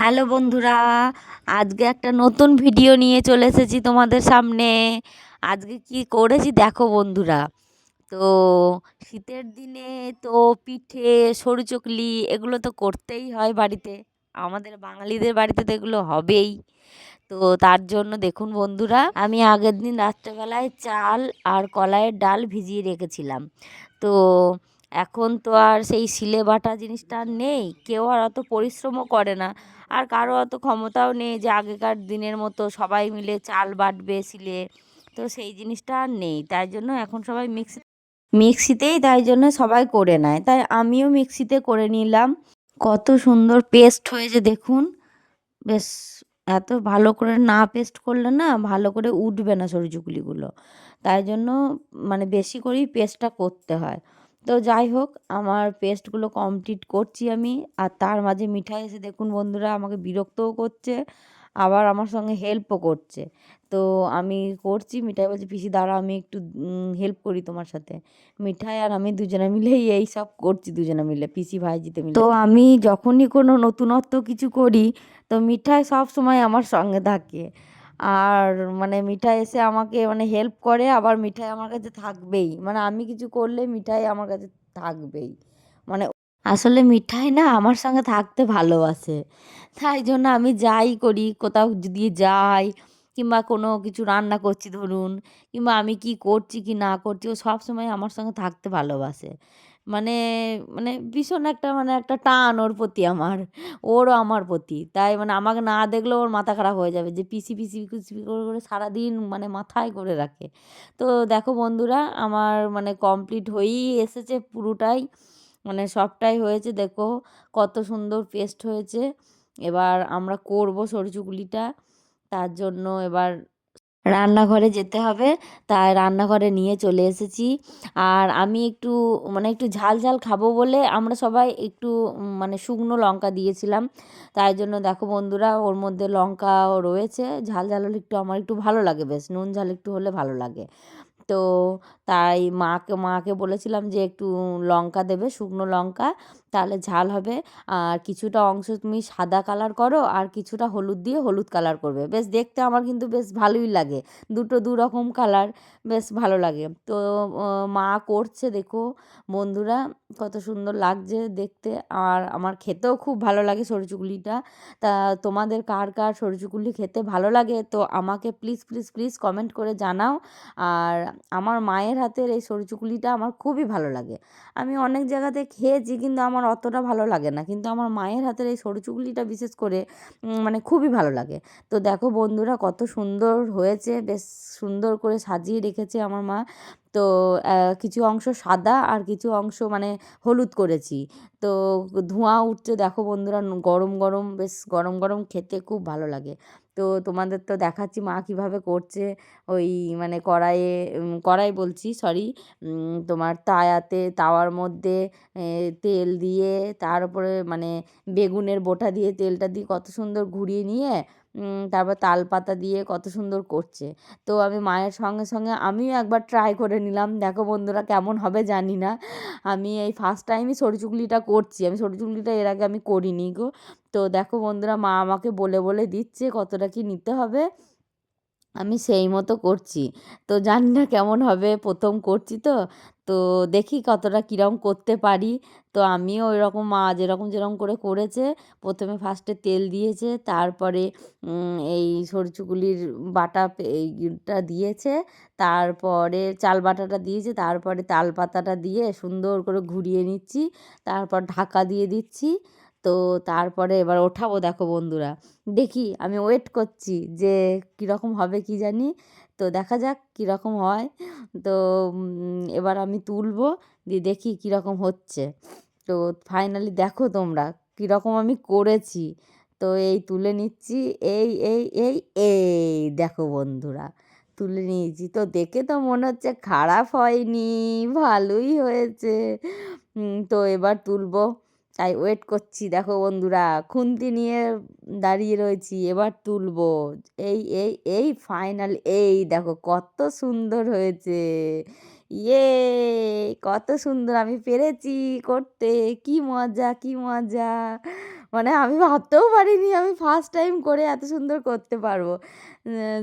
Hello বন্ধুরা, আজকে একটা নতুন ভিডিও নিয়ে চলে এসেছি তোমাদের সামনে। আজকে কি করেছি দেখো বন্ধুরা, তো শীতের দিনে তো পিঠে, সরু চকলি এগুলো তো করতেই হয় বাড়িতে, আমাদের বাঙালিদের বাড়িতে তো এগুলো হবেই। তো তার জন্য দেখুন বন্ধুরা, আমি আগের দিন রাত্রেবেলায় চাল আর কলাইয়ের ডাল ভিজিয়ে রেখেছিলাম। তো এখন তো আর সেই শিলে বাটা জিনিসটা আর নেই। কেউ আর অত পরিশ্রমও করে না। আর কারও অত ক্ষমতাও নেই যে আগেকার দিনের মতো সবাই মিলে চাল বাটবে শিলে তো সেই জিনিসটা আর নেই। তাই জন্য এখন সবাই মিক্সি মিক্সিতেই তাই জন্য সবাই করে নেয়। তাই আমিও মিক্সিতে করে নিলাম। কত সুন্দর পেস্ট হয়েছে দেখুন। বেশ এত ভালো করে না পেস্ট করলে না ভালো করে উঠবে না সরজুগুলিগুলো তাই জন্য মানে বেশি করেই পেস্টটা করতে হয়। তো যাই হোক, আমার পেস্টগুলো কমপ্লিট করছি আমি। আর তার মাঝে মিঠাই এসে দেখুন বন্ধুরা, আমাকে বিরক্তও করছে, আবার আমার সঙ্গে হেল্পও করছে। তো আমি করছি, মিঠাই বলছে, পিসি দাঁড়া আমি একটু হেল্প করি তোমার সাথে। মিঠাই আর আমি দুজনে মিলেই এই সব করছি, দুজনে মিলে, পিসি, ভাইজিতে মিলে। তো আমি যখনই কোনো নতুনত্ব কিছু করি, তো মিঠাই সব সময় আমার সঙ্গে থাকে। আর মানে মিঠাই এসে আমাকে মানে হেল্প করে, আবার মিঠাই আমার কাছে থাকবেই। মানে আমি কিছু করলে মিঠাই আমার কাছে থাকবেই। মানে আসলে মিঠাই না আমার সঙ্গে থাকতে ভালোবাসে। তাই জন্য আমি যাই করি, কোথাও যদি যাই, কিংবা কোনো কিছু রান্না করছি ধরুন, কিংবা আমি কি করছি কি না করছি, ও সব সময় আমার সঙ্গে থাকতে ভালোবাসে। মানে মানে ভীষণ একটা মানে একটা টান ওর প্রতি আমার। ওরও আমার প্রতি। তাই মানে আমাকে না দেখলেও ওর মাথা খারাপ হয়ে যাবে যে পিসি পিসি পিসি করে করে সারাদিন মানে মাথায় করে রাখে। তো দেখো বন্ধুরা, আমার মানে কমপ্লিট হয়েই এসেছে পুরোটাই। মানে সবটাই হয়েছে, দেখো কত সুন্দর পেস্ট হয়েছে। এবার আমরা করব সরচুগুলিটা। তার জন্য এবার রান্নাঘরে যেতে হবে। তাই রান্নাঘরে নিয়ে চলে এসেছি। আর আমি একটু মানে একটু ঝাল ঝাল খাব বলে আমরা সবাই একটু মানে শুকনো লঙ্কা দিয়েছিলাম। তাই জন্য দেখো বন্ধুরা, ওর মধ্যে লঙ্কাও রয়েছে। ঝাল ঝাল হলে একটু আমার একটু ভালো লাগে বেশ, নুন ঝাল একটু হলে ভালো লাগে। তো তাই মাকে মাকে বলেছিলাম যে একটু লঙ্কা দেবে, শুকনো লঙ্কা। তাহলে ঝাল হবে। আর কিছুটা অংশ তুমি সাদা কালার করো, আর কিছুটা হলুদ দিয়ে হলুদ কালার করবে। বেশ, দেখতে আমার কিন্তু বেশ ভালোই লাগে। দুটো দু রকম কালার বেশ ভালো লাগে। তো মা করছে, দেখো বন্ধুরা, কত সুন্দর লাগছে দেখতে। আর আমার খেতেও খুব ভালো লাগে সরচুগুলিটা। তা তোমাদের কার কার সরচুগুলি খেতে ভালো লাগে? তো আমাকে প্লিজ প্লিজ প্লিজ কমেন্ট করে জানাও। আর আমার মায়ের হাতের এই সরচুগুলিটা আমার খুবই ভালো লাগে। আমি অনেক জায়গাতে খেয়েছি, কিন্তু আমার অতটা ভালো লাগে না। কিন্তু আমার মায়ের হাতের এই সরচুগুলিটা বিশেষ করে মানে খুবই ভালো লাগে। তো দেখো বন্ধুরা কত সুন্দর হয়েছে, বেশ সুন্দর করে সাজিয়ে রেখেছে আমার মা। তো কিছু অংশ সাদা আর কিছু অংশ মানে হলুদ করেছি। তো ধোঁয়া উঠছে দেখো বন্ধুরা, গরম গরম, বেশ গরম গরম খেতে খুব ভালো লাগে। তো তোমাদের তো দেখাচ্ছি মা কীভাবে করছে। ওই মানে কড়াইয়ে কড়াই বলছি সরি তোমার তায়াতে, তাওয়ার মধ্যে তেল দিয়ে, তার উপরে মানে বেগুনের বোটা দিয়ে তেলটা দিয়ে কত সুন্দর ঘুরিয়ে নিয়ে তারপর তাল পাতা দিয়ে কত সুন্দর করছে। তো আমি মায়ের সঙ্গে সঙ্গে আমিও একবার ট্রাই করে নিলাম। দেখো বন্ধুরা কেমন হবে জানি না। আমি এই ফার্স্ট টাইমই সরচুগলিটা করছি। আমি সরচুগলিটা এর আগে আমি করিনি গো। তো দেখো বন্ধুরা মা আমাকে বলে বলে দিচ্ছে কতটা কি নিতে হবে। আমি সেই মতো করছি। তো জানি না কেমন হবে, প্রথম করছি তো। তো দেখি কতটা কীরকম করতে পারি। তো আমিও ওই রকম মা যেরকম যেরকম করে করেছে, প্রথমে ফার্স্টে তেল দিয়েছে, তারপরে এই সরচুগুলির বাটা এইটা দিয়েছে, তারপরে চাল বাটাটা দিয়েছে, তারপরে তাল পাতাটা দিয়ে সুন্দর করে ঘুরিয়ে নিচ্ছি, তারপর ঢাকা দিয়ে দিচ্ছি, তো তারপরে এবার ওঠাবো দেখো বন্ধুরা। দেখি আমি ওয়েট করছি যে কীরকম হবে কি জানি। তো দেখা যাক কীরকম হয়। তো এবার আমি তুলবো দিয়ে দেখি কীরকম হচ্ছে। তো ফাইনালি দেখো তোমরা কীরকম আমি করেছি। তো এই তুলে নিচ্ছি, এই এই এই এই দেখো বন্ধুরা তুলে নিয়েছি। তো দেখে তো মনে হচ্ছে খারাপ হয়নি, ভালোই হয়েছে। তো এবার তুলবো। তাই ওয়েট করছি। দেখো বন্ধুরা, খুন্তি নিয়ে দাঁড়িয়ে রয়েছি, এবার তুলবো। এই এই এই ফাইনাল এই দেখো কত সুন্দর হয়েছে। ইয়ে কত সুন্দর, আমি পেরেছি করতে। কি মজা কি মজা। মানে আমি ভাবতেও পারিনি আমি ফার্স্ট টাইম করে এত সুন্দর করতে পারব।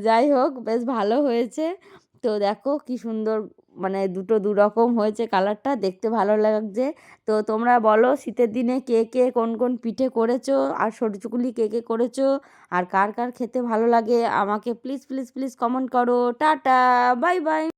যাই হোক, বেশ ভালো হয়েছে। তো দেখো কি সুন্দর মানে দুটো দু রকম হয়েছে কালারটা, দেখতে ভালো লাগছে। তো তোমরা বলো শীতের দিনে কে কে কোন কোন পিঠে করেছ, আর সরু চুকুলি কে কে করেছ, আর কার কার খেতে ভালো লাগে, আমাকে প্লিজ প্লিজ প্লিজ কমেন্ট করো। Tata bye by